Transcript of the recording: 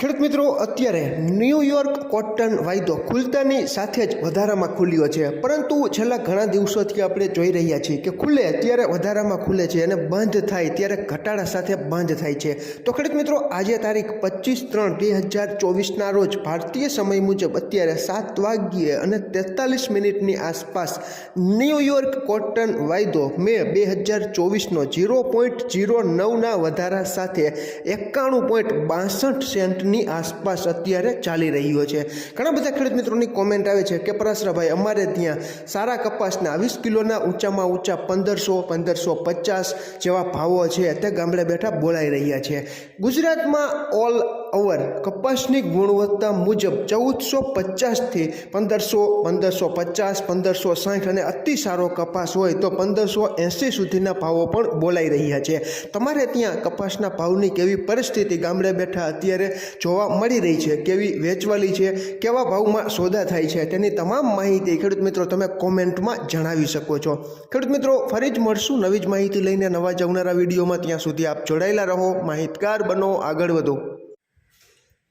ખેડૂત મિત્રો, અત્યારે ન્યૂયોર્ક કોટન વાયદો ખુલતાની સાથે જ વધારામાં ખુલ્યો છે. પરંતુ છેલ્લા ઘણા દિવસોથી આપણે જોઈ રહ્યા છીએ કે ખુલે ત્યારે વધારામાં ખુલે છે અને બંધ થાય ત્યારે ઘટાડા સાથે બંધ થાય છે. તો ખેડૂત મિત્રો, આજે તારીખ પચીસ ત્રણ બે હજાર ચોવીસના રોજ ભારતીય સમય મુજબ અત્યારે સાત વાગ્યે અને તેતાલીસ મિનિટની આસપાસ ન્યૂયોર્ક કોટન વાયદો મે બે હજાર ચોવીસનો જીરો પોઈન્ટ ઝીરો નવના વધારા સાથે એકાણું પોઈન્ટ બાસઠ સેન્ટની આસપાસ અત્યારે ચાલી રહ્યો છે. ઘણા બધા ખેડૂત મિત્રોની કોમેન્ટ આવે છે કે પરાશરાભાઈ, અમારે ત્યાં સારા કપાસના વીસ કિલોના ઊંચામાં ઊંચા પંદરસો પંદરસો પચાસ જેવા ભાવો છે. તે ગામડે બેઠા બોલાઈ રહ્યા છે. ગુજરાતમાં ઓલ ઓવર કપાસની ગુણવત્તા મુજબ ચૌદસો પચાસથી પંદરસો પંદરસો પચાસ, પંદરસો સાઠ અને અતિ સારો કપાસ હોય તો પંદરસો એંસી સુધીના ભાવો પણ બોલાઈ રહ્યા છે. તમારે ત્યાં કપાસના ભાવની કેવી પરિસ્થિતિ ગામડે બેઠા અત્યારે જોવા મળી રહી છે, કેવી વેચવાલી છે, કેવા ભાવમાં સોદા થાય છે, તેની તમામ માહિતી ખેડૂત મિત્રો તમે કોમેન્ટમાં જણાવી શકો છો. ખેડૂત મિત્રો, ફરી જ મળશું નવી જ માહિતી લઈને નવા જ આવનારા વિડીયોમાં. ત્યાં સુધી આપ જોડાયેલા રહો, માહિતગાર બનો, આગળ વધો.